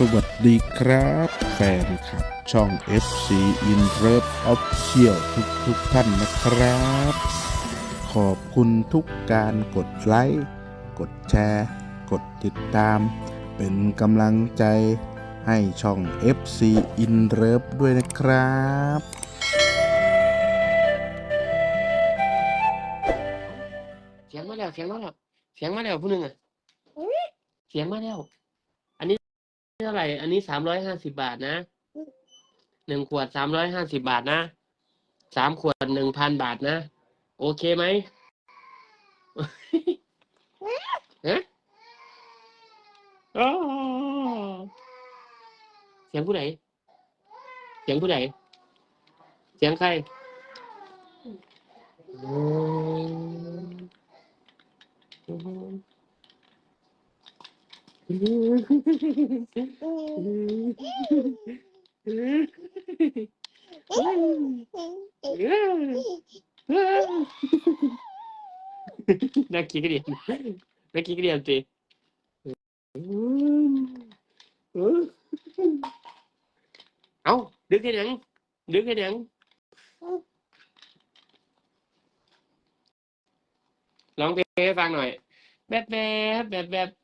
สวัสดีครับ แฟนคลับ ช่อง FC In Love Official ทุกทุกๆท่านนะครับ ขอบคุณทุกการกดไลค์ กดแชร์ กดติดตาม เป็นกำลังใจให้ช่อง FC In Love ด้วยนะครับเสียงมาแล้วเสียงมาแล้วเสียงมาแล้วผู้หนึ่งอะเสียงมาแล้วอันนี้ เท่าไหร่ อันนี้สามร้อยห้าสิบาทนะหนึ่งขวดสามร้อยห้าสิบาทนะสามขวดหนึ่งพันบาทนะ โอเคไหมฮะอ้าวเสียงผู้ไหนเสียงผู้ไหนเสียงใครอืม 泣きぐりやん。泣きぐりやんて。Không, đứng cái nắng, đứng cái nắng. Lóng cái vang này. Bẹp bẹp, bẹp bẹp.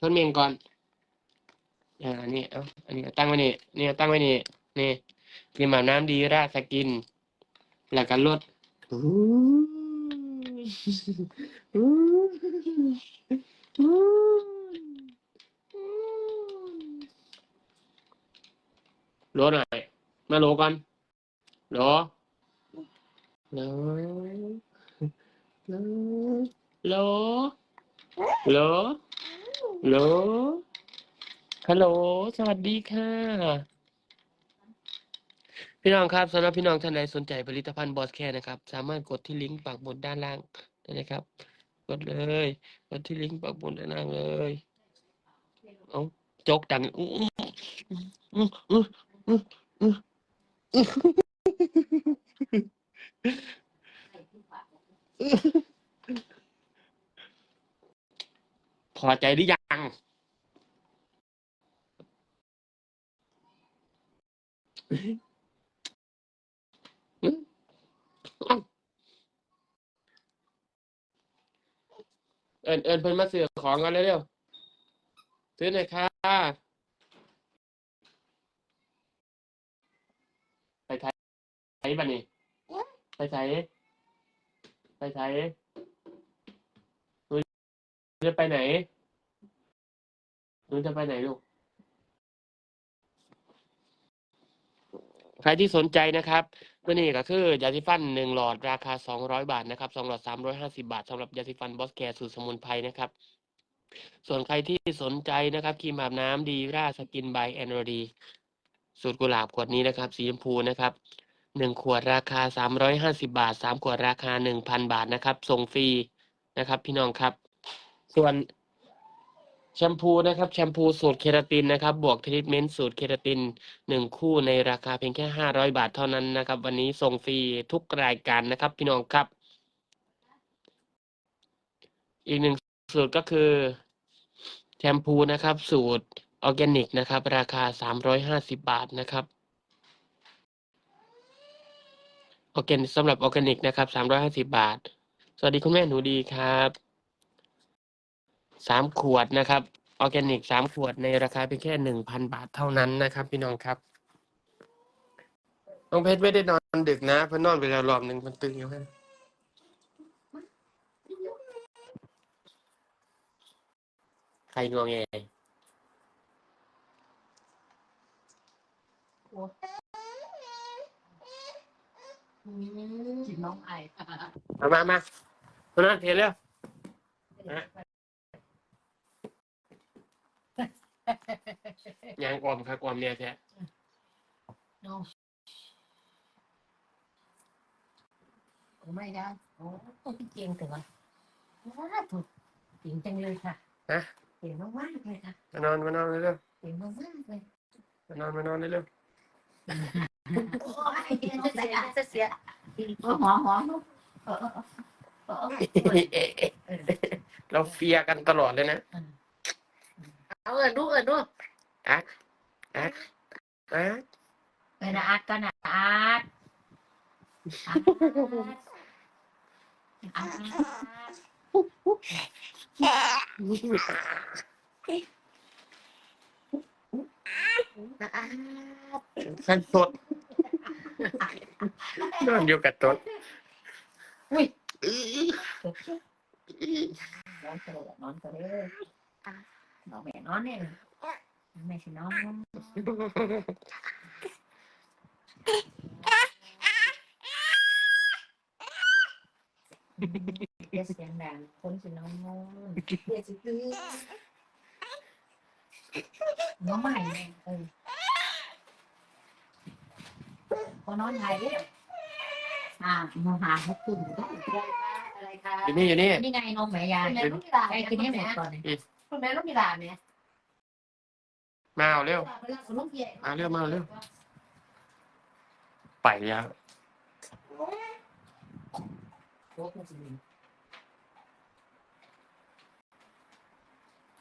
ทดเมงก่อนอ่าอันนี้เอาอันนี้ตั้งไว้นี่นี่ตั้งไว้นี่นี่ครีมอาบน้ำดีราสกิน แล้วก็ลดอู้อู้อู้โหลหน่อยมาโลก่อนโหลโหลโห ลโหลโหล ฮัลโหล สวัสดีค่ะ พี่น้องครับสำหรับพี่น้องท่านใดสนใจผลิตภัณฑ์บอสแคร์นะครับ สามารถกดที่ลิงก์ปักบนด้านล่างได้เลยครับ กดเลย กดที่ลิงก์ปักบนด้านล่างเลยเอาจกดังอื้ออื้ออื้ออื้ออื้ออื้อ พอใจหรือยัง เอิญเอิญเพิ่นมาซื้อของกันเร็วๆซื้อหน่อยค่ะ ไปไทยไปบ้านนี่ไปไทยไปไทย จะไปไหนหนูจะไปไหนลูก ใครที่สนใจนะครับตัวนี้ก็คือยาสีฟันหนึ่งหลอดราคาสองร้อยบาทนะครับสองหลอดสามร้อยห้าสิบาทสำหรับยาสีฟันบอสแคร์สูตรสมุนไพรนะครับ ส่วนใครที่สนใจนะครับครีมอาบน้ำดีราสกินบายแอนโรดีสูตรกุหลาบขวดนี้นะครับ สีชมพูนะครับหนึ่งขวดราคาสามร้อยห้าสิบาทสามขวดราคาหนึ่งพันบาทนะครับส่งฟรีนะครับ พี่น้องครับ ส่วนแชมพูนะครับแชมพูสูตรเคราตินนะครับ บวกทรีทเมนต์สูตรเคราตินหนึ่งคู่ในราคาเพียงแค่ห้าร้อยบาทเท่านั้นนะครับ วันนี้ส่งฟรีทุกรายการนะครับ พี่น้องครับ อีกหนึ่งสูตรก็คือแชมพูนะครับ สูตรออร์แกนิกนะครับ ราคาสามร้อยห้าสิบบาทนะครับออร์แกนิกสำหรับออร์แกนิกนะครับสามร้อยห้าสิบบาท สวัสดีคุณแม่หนูดีครับ สามขวดนะครับออร์แกนิกสามขวดในราคาเพียงแค่หนึ่งพันบาทเท่านั้นนะครับ พี่น้องครับน้องเพชรไม่ได้นอนดึกนะเพิ่นนอนไปแล้วรอบหนึ่งมันตึงอยู่ฮะใครงอแงกินน้องไอมามามามานั่นเทเร็วมา ยางออมครับออมเนี่ยแท้น้องโอ้ไม่ได้โอ้พี่เก่งแต่ว่าว้าถูกเก่งจังเลยค่ะฮะเก่งมากๆเลยค่ะมานอนมานอนเร็วเก่งมากๆเลยๆมานอนมานอนเร็วโอ้ยจะเสียจะเสียโอ้หอมหอมลูกเออเออเออเออๆเราเฟียร์กันตลอดเลยนะ เอาเอิดดูเอิดดูอัดอัดอัดเอิดอัดก็นะอัดอัดอัดฉันตดนอนอยู่กับตดอุ้ยนอนเตะนอนเตะ นอนแม่นอนเนี่ยแม่สินอนเดี๋ยวเสียงดังคนสินอนเดี๋ยวสิตื่นน้องใหม่เนี่ยเออพอนอนไทยเนี่ยอ่ามาหาเขาตื่นได้อะไรคะอยู่นี่อยู่นี่ นี่ไงนมแม่ยายคุณแม่ลูกมีหลานไอ้กินให้หมดก่อนเลย คุณแม่ลูกมีหลานเนี่ยมาเอาเร็วเวลาคุณลูกใหญ่มาเร็วมาเร็ว ไปยาวโอ้โหจริง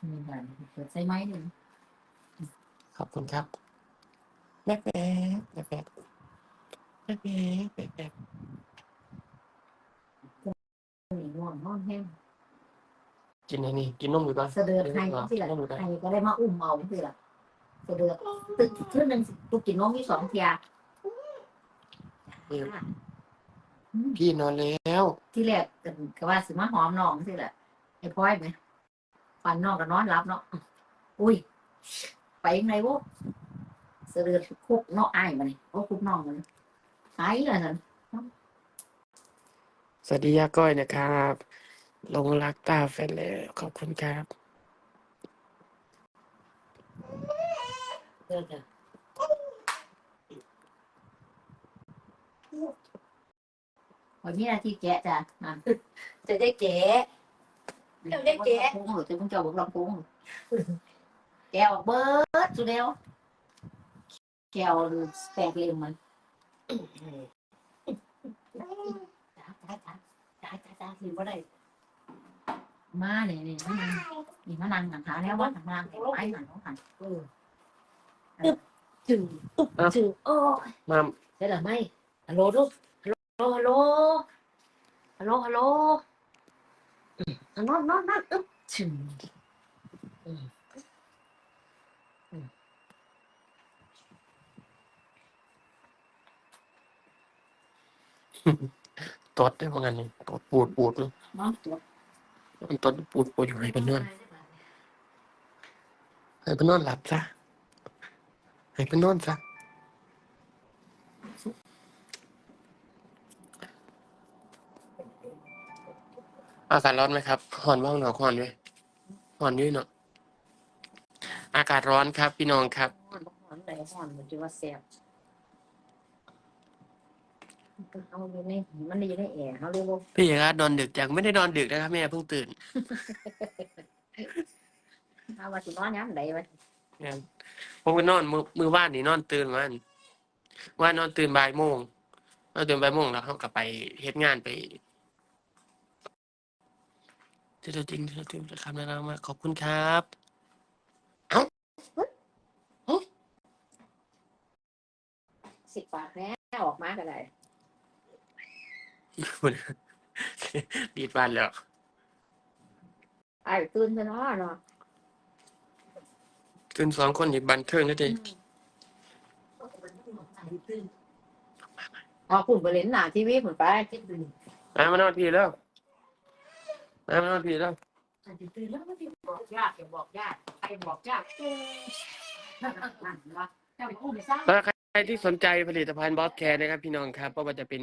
มีแบบเปิดใส่ไม้หนึ่งขอบคุณครับแบ๊กแบ๊กแบ๊กแบ๊กแบ๊กแบ๊กแบ๊กแบ๊กหนีง่วงนอนแห้ง กินไอ้นี่กินนมอยู่ก่อนเสดือดไทยสิล่ะนมอยู่ก่อนไทยก็ได้มาอุ้มเอาสิล่ะเสดือดตึกขึ้นหนึ่งตุกกินนมมีสองเทียพี่นอนแล้วที่แรกกันก็ว่าสิมาหอมน้องสิล่ะไอ้พ้อยไหมฟันน้องก็นอนรับเนาะอุ้ย ไปยังไงวะเสดือดคุกเนาะไอ้ายมันโอ้คุกน้องมันหายเลยนั่นสวัสดียาก้อยนะครับ ลงรักตาแฟนแล้วขอบคุณครับเด้อจ้ะวันนี้นาทีแกะจ้ะอะจะได้เก๋ เดี๋ยวได้เก๋พุงหรือจะมึงจะบอกลำพุงแกวเบิร์ดสุดเดียวแกวแตกเลียมมันจ้าจ้าจ้าจ้าจ้าจ้าคือว่าได้ มาเนี่ยเนี่ยมานั่งนี่มานั่งหนังหาแล้วว่าหนังนางไอ้หนังเขาหันเออจืดจืดโอ้มาได้หรือไม่ฮัลโหลลูกฮัลโหลฮัลโหลฮัลโหลฮัลโหลนอนนอนนอนอึ๊บชึงตดได้เหมือนกันนี่ตดปูดปูดเลยนอนตัว มันตดปูดปูดอยู่ให้เป็นนอนให้เป็นนอนหลับซะให้เป็นนอนซะอากาศร้อนไหมครับร้อนบ้างหนอร้อนไหมร้อนอยืดเนาะอากาศร้อนครับ พี่น้องครับหอนหอนไหนหอนมันจะว่าแซ่บ เอาอยู่ในมันอยู่ในแอร์เขาเรียกว่าพี่ครับนอนดึกจังไม่ได้นอนดึกนะครับแม่เพิ่งตื่นเอาว่าสินอนย้ำไหนวะงั้นผมก็นอนมือมือว่านนี่นอนตื่นวันว่านนอนตื่นบ่ายโมงนอนตื่นบ่ายโมงแล้วเขากลับไปเฮ็ดงานไปเจอจริงเจอจริงจะคำแนะนำมาขอบคุณครับสิบบาทแน่ออกมาก็ได้ ดีดบ้านแล้วไอ้ตื่นไปเนาะเนาะตื่นสองคนอีกบันเทิงนะจีเอาคุณไปเล่นหน้าทีวีเหมือนไปคิดดูมามานอนพี่แล้วมามานอนพี่แล้วตื่นแล้วก็ที่บอกญาติอย่าบอกญาติใครบอกญาตินั่นวะเจ้าไปอุ้มไปซะแล้วใครที่สนใจผลิตภัณฑ์บอสแคร์นะครับพี่น้องครับเพราะว่าจะเป็น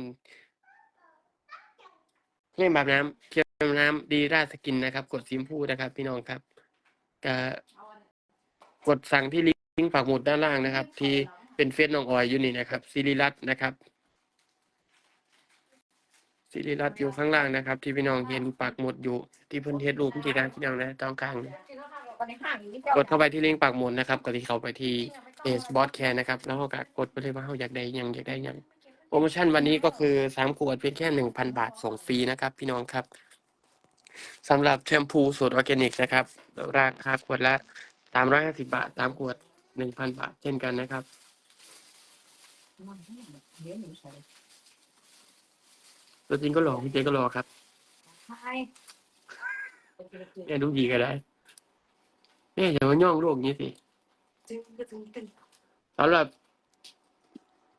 เครื่องแบบน้ำเครื่องน้ำดีราสกินนะครับ กดซิมพูนะครับ พี่น้องครับก็กดสั่งที่ลิงก์งก์ปักหมุดด้านล่างนะครับ ที่เป็นเฟซน้องออยอยู่นี่นะครับสิริรัตนะครับสิริรัตน์อยู่ข้างล่างนะครับ ที่พี่น้องเห็นปักหมุดอยู่ ที่เพิ่นเทสรูปที่ด้านพี่น้องนะตรงกลางกดเข้าไปที่ลิงก์ปักหมุดนะครับก็ที่เข้าไปที่เพจบอสแคร์นะครับ แล้วก็กดไปเลยว่าเราอยากได้ยังอยากได้ยัง โปรโมชั่นวันนี้ก็คือสามขวดเพียงแค่หนึ่งพันบาทส่งฟรีนะครับ พี่น้องครับสำหรับแชมพูสูตรออร์แกนิกนะครับ ราคาขวดละสามร้อยห้าสิบาทสามขวดหนึ่งพันบาทเช่นกันนะครับเดี๋ยวหนูใส่ตัวจริงก็หล่อพี่เจก็หล่อครับใช่แม่ดูดีก็ได้แม่อย่ามาย่องโลกนี้สิสำหรับ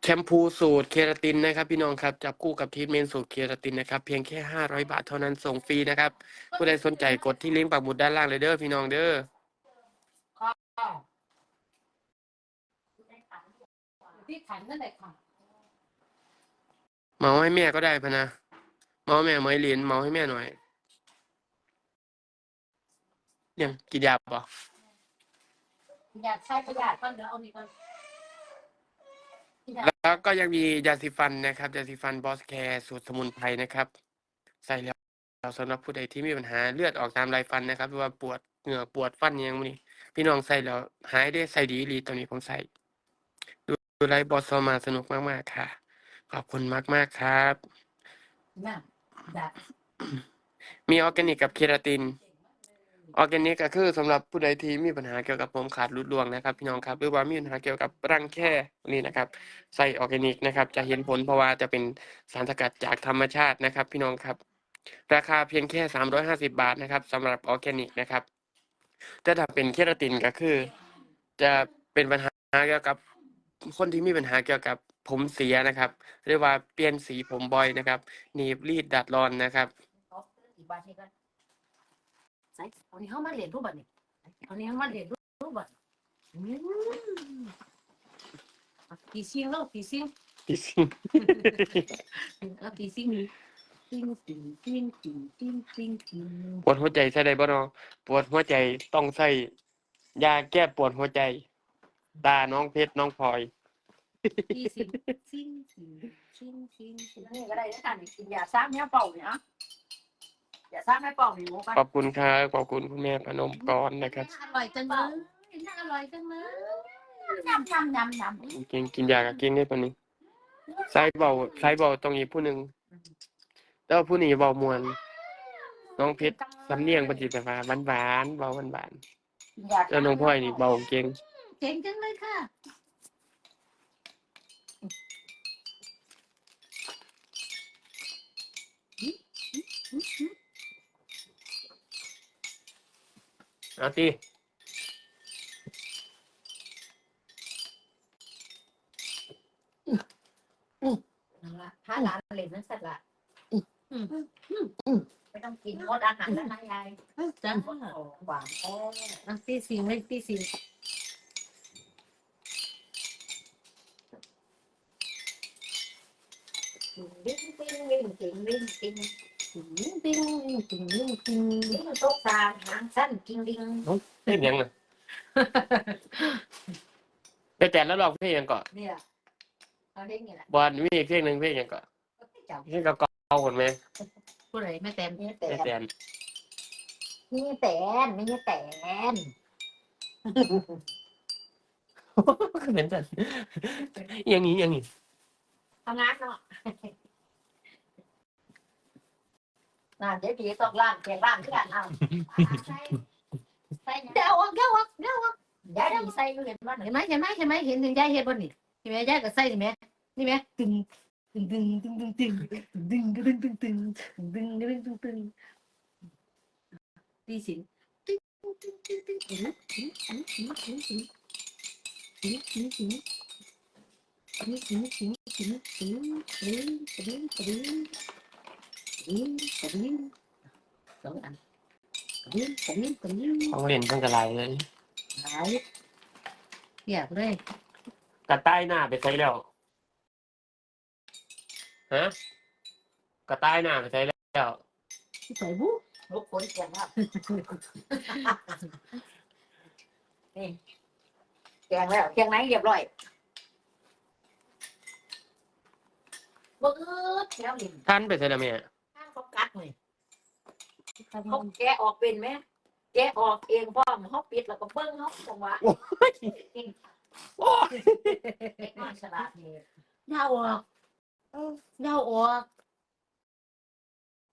แชมพูสูตรเคราตินนะครับ พี่น้องครับจับคู่กับทีทเมนสูตรเคราตินนะครับเพียงแค่ห้าร้อยบาทเท่านั้นส่งฟรีนะครับ ผู้ใดสนใจกดที่ลิงก์ปักหมุดด้านล่างเลยเด้อพี่น้องเด้อที่ขันนั่นแหละค่ะเมาให้แม่ก็ได้พะนะเมาให้แม่เมาให้เหรียญเมาให้แม่หน่อยยังกินยาปะอยากใช้ประหยัดก่อนเดี๋ยวเอานี่ก่อน แล้วก็ยังมียาสีฟันนะครับยาสีฟันบอสแคร์สูตรสมุนไพรนะครับ ใส่แล้วสำหรับผู้ใดที่มีปัญหาเลือดออกตามลายฟันนะครับหรือว่าปวดเหงือกปวดฟันอยังนี้พี่น้องใส่แล้วหายได้ใส่ดีอีหลีตอนนี้ผมใส่ ดูดูไลฟ์บอสโซมาสนุกมากๆค่ะ ขอบคุณมากๆครับน่ะดัดมีออร์แกนิกกับเคราติน ออร์แกนิกก็คือสำหรับผู้ใดที่มีปัญหาเกี่ยวกับผมขาดรุดรวงนะครับพี่น้องครับหรือว่ามีปัญหาเกี่ยวกับรังแคนี่นะครับใส่ออร์แกนิกนะครับจะเห็นผลเพราะว่าจะเป็นสารสกัดจากธรรมชาตินะครับ พี่น้องครับ ราคาเพียงแค่สามร้อยห้าสิบาทนะครับสำหรับออร์แกนิกนะครับแต่ถ้าเป็นเคราตินก็คือ จะเป็นปัญหาเกี่ยวกับคนที่มีปัญหาเกี่ยวกับผมเสียนะครับเรียกว่าเปลี่ยนสีผมบ่อยนะครับหนีบรีดดัดรอนนะครับ ใส่เอานี่เข้ามาเหรียญรูปบัตรนี่เอานี่เข้ามาเหรียญรูปบัตรอืมเอาตีซิงแล้วตีซิงพี่ซิงเอาตีซิงนี่ซิงซิงซิงซิงซิงซิงซิงปวดหัวใจใช่ได้บ่เนาะปวดหัวใจต้องใส่ยาแก้ปวดหัวใจ ตาน้องเพชรน้องพลอยตีซิงซิงซิงซิงซิงซิงนี่ก็ได้นะท่านกินยาซ้ำเนี่ยเป่าเนี่ย ยาซ้ำให้เป่าหนูกันขอบคุณครับขอบคุณคุณแม่พนมกรนะครับอร่อยจังเลยน่าอร่อยจังเลยยำยำยำยำกินกินยากับกินได้ปะนี้ใส่เบาใส่เบาตรงนี้ผู้หนึ่งแล้วผู้นี้เบามวน น้องเพชรสำเนียงปฏิบัติมาหวานๆเบาหวานๆแล้วน้องพลอยนี่เบาเก่งเจ๋งจังเลยค่ะ เอาตีนั่นละถ้าร้านเหรียญนั่นสัตว์ละไม่ต้องกินงดอาหารแล้วนะยายจังหวานแท้น้ำตีสิงเลยตีสิงดิ้งดิ้งดิ้งดิ้งดิ้งดิ้ง ติ้งติ้งติงติ้งติ้งดิ้งตกตาหางสั้นกินดิ้งเล่นยังไงไปแต่แล้วลองเพลงยังก่อนเนี่ยเอาเด้งนี่แหละบอลมีอีกเพลงหนึ่งเพลงยังก่อนจับเพลงเก่าๆคนไหมผู้ใดแม่แตนนี่แต่ไม่แต่นนี่แต่ไม่ใช่แต่เป็นแต่นอย่างนี้อย่างนี้ทำงานเนาะ น่าเดี๋ยวดีต้องล่างแกล่างขึ้นเอาใส่ใส่เดี๋ยวเดี๋ยวเดี๋ยวยายดีใส่เรียนว่าเห็นไหมเห็นไหมเห็นไหมเห็นถึงยายเห็นบนนี่เห็นไหมยายก็ใส่นี่ไหมนี่ไหมตึงตึงตึงตึงตึงตึงตึงตึงตึงตึงตึงตึงตึงตึงตึงตีสินตึงตึงตึงตึงตึงตึงตึงตึงตึงตึงตึงตึงตึง Tính tính tính tính tính tính tính tính นี้ต้องอัรียนต้องเรียนเพิ่งกะไรเลยหลายเรียบเลย กระต้ายหน้าไปใช้แล้วฮะกระต้ายหน้าไปใช้แล้วใส่บุ๊ลุกคนแก่งแล้วนี่แกงแล้วแก่งไหนเรียบร้อยบึ๊ดแล้วลิมท่านไปใช้แล้วไหม เขากัดเลยเขาแกะออกเป็นไหมแกะออกเองพร้อมเขาปิดแล้วก็เบิ้งเขาจังหวะโอ้ยเก่งโอ้ยเด็กน้อยฉลาดนี่ยาวออกยาวออก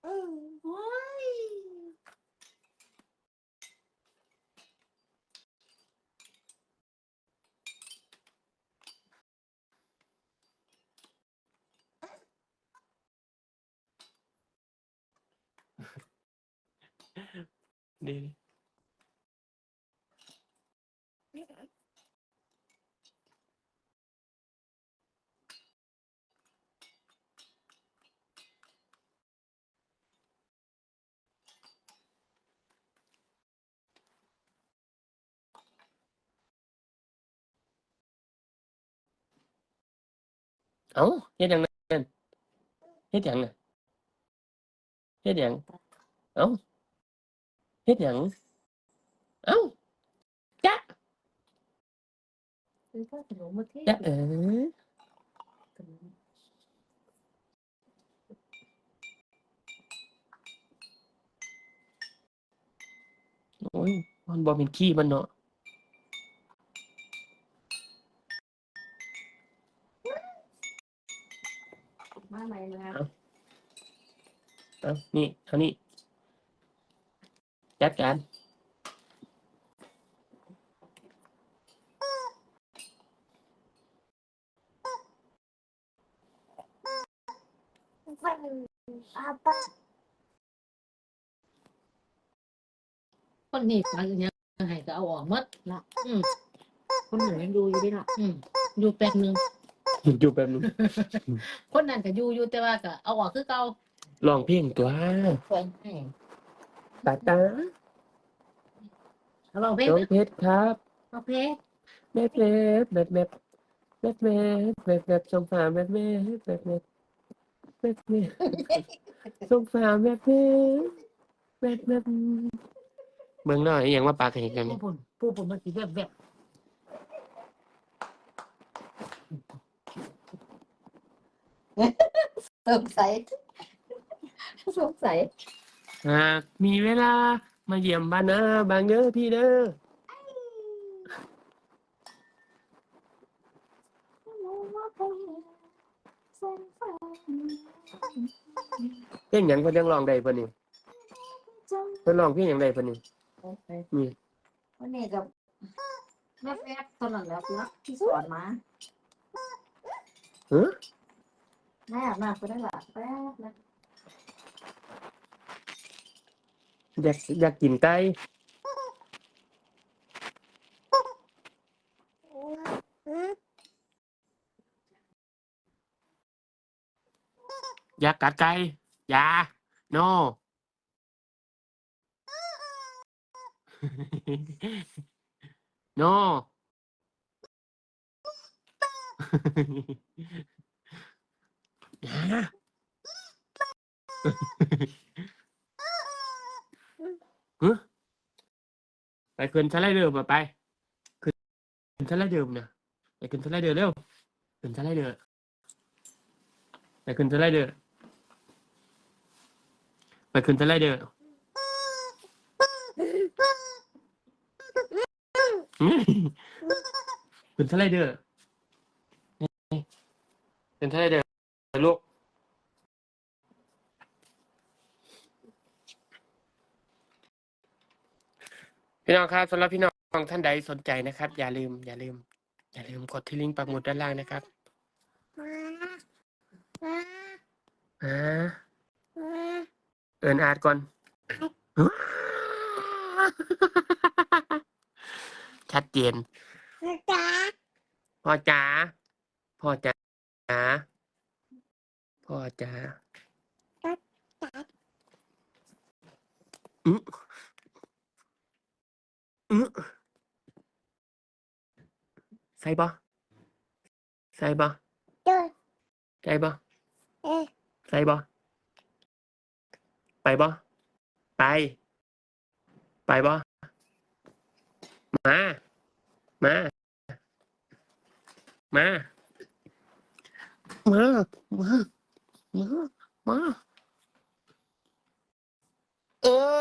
โอ้ย ดี เอ้าเฮ็ดหยังนั่นเฮ็ดหยังน่ะเฮ็ดหยังเอ้า เฮ็ดหยังเอ้าจ๊ะคือก็ขนมมาเทศจ๊ะเอ๋โอ้ยมันบ่เป็นขี้มันเนาะมาใหม่มาเอ้านี่เท่านี้ จัดการคนนี้ฟังอย่างเงี้ยให้ก็เอาออกหมดละอืมคนหนึ่งยังดูอยู่ดิล่ะอืมอยู่แป๊บหนึง อยู่แป๊บนึงคนนั้นก็อยู่อยู่แต่ว่าก็เอาออกคือเก่าลองเพลงตัวเพิ่นให้ ตาตาเอาลองเพลงน้องเพชรครับเอาเพลงแม่เพชรแบบแบบแบบแม่แบบแบบสงสารแบบแม่แบบแบบแบบแม่สงสารแบบแม่แบบแบบเบิ่งหน่อยอหย่างว่าปากเห็นกันผู้ปุ่นผู้ปุ่นมันสิแบบแบบสงสัยสงสัย หากมีเวลามาเยี่ยมบ้านนะบางเด้อพี่เด้อเพลงหยังเพิ่นยังร้องได้เพิ่นนี่เพิ่นร้องเพลงหยังได้เพิ่นนี่นี่วันนี้กับแม่แป๊บตอนนั้นแหล้วเนาะที่สอนมาเฮ้อแม่มาก็ได้ละแป๊บนะ อยากอยากกินไก่อยากกัดไก่อย่า no โหึไปขึ้นชั้นแรกเดิมไปขึ้นชั้นแรกเดิมเนี่ยไปขึ้นชั้นแรกเดิมเร็วขึ้นชั้นแรกเดิมไปขึ้นชั้นแรกเดิมไปขึ้นชั้นแรกเดิมขึ้นชั้นแรกเดิมขึ้นชั้นแรกเดิมลูก พี่น้องครับสำหรับพี่น้องท่านใดสนใจนะครับ อย่าลืม อย่าลืม อย่าลืมกดที่ลิงก์ปักหมุดด้านล่างนะครับอ่าเอินอาร์ตก่อน ชัดเจนพ่อจ๋าพ่อจ๋าพ่อจ๋าพ่อือ อือใส่บ่ใส่บ่ใส่บ่ใส่บ่ไปบ่ไป ไปบ่มา มา มา มา มา มา มา เออ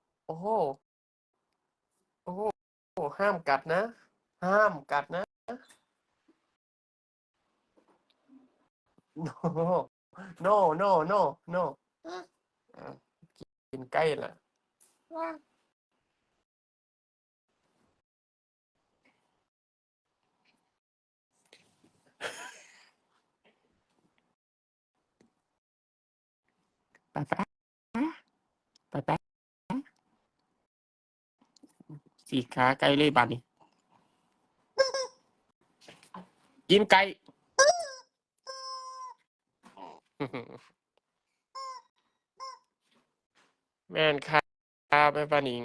ออโอ้โห โอ้โห ห้ามกัดนะ ห้ามกัดนะ no no no no no อ่กินใกล้ละปไปไปไป สีขาไก่เลยบัดนี้ กินไก่แม่นครับแม่ปานิง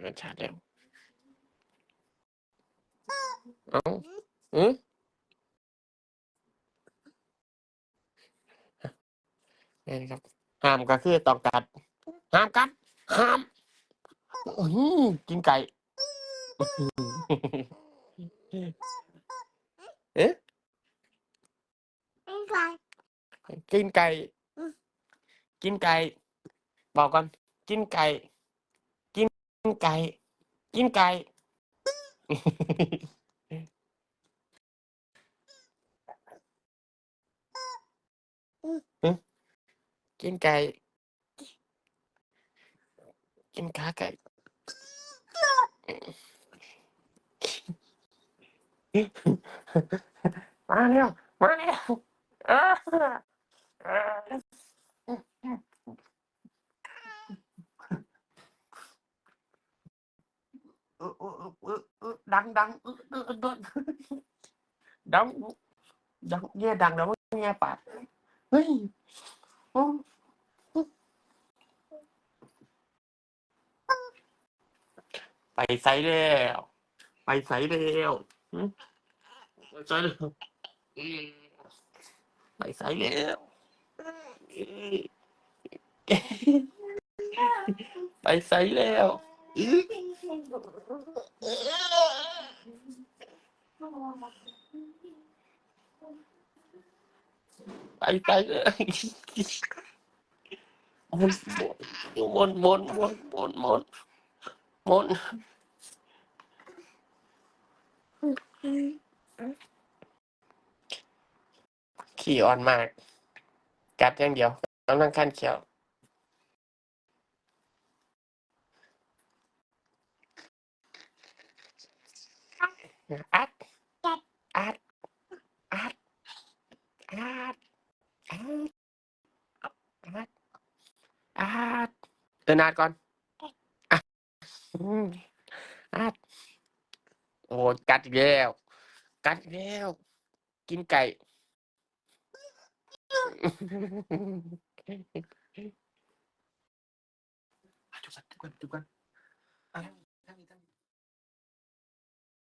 แม่นชัดแล้วเอ้าอือแม่นครับ ห้ามก็คือต้องกัด ห้ามกัด ห้ามกินไก่ เอ๊ะกินไก่ กินไก่ บอกก่อน กินไก่ กินไก่ กินไก่หึกินไก่ กินขาไก่ มาแล้วมาแล้วเออเออเออเออเออเออดังดังออเออเออดังดังดังแย่ดังแล้วแย่ปากเฮ้ยอ้ไปไซแล้วไปไซแล้ว ไปไซแล้วไปไซแล้วไปไซแล้วอื้อไปไซเลยมนมนมนมนมนมน ขี่อ่อนมาก กัดอย่างเดียวกำลังขั้นเขียวอัดอัดอัดอัดอัดอัดอัดเดินอาดก่อนอะอืมอัด โอ้กัดอีกแล้ว กัดอีกแล้ว กินไก่ จุกันจุกันจุกันอะไรนั่งนี่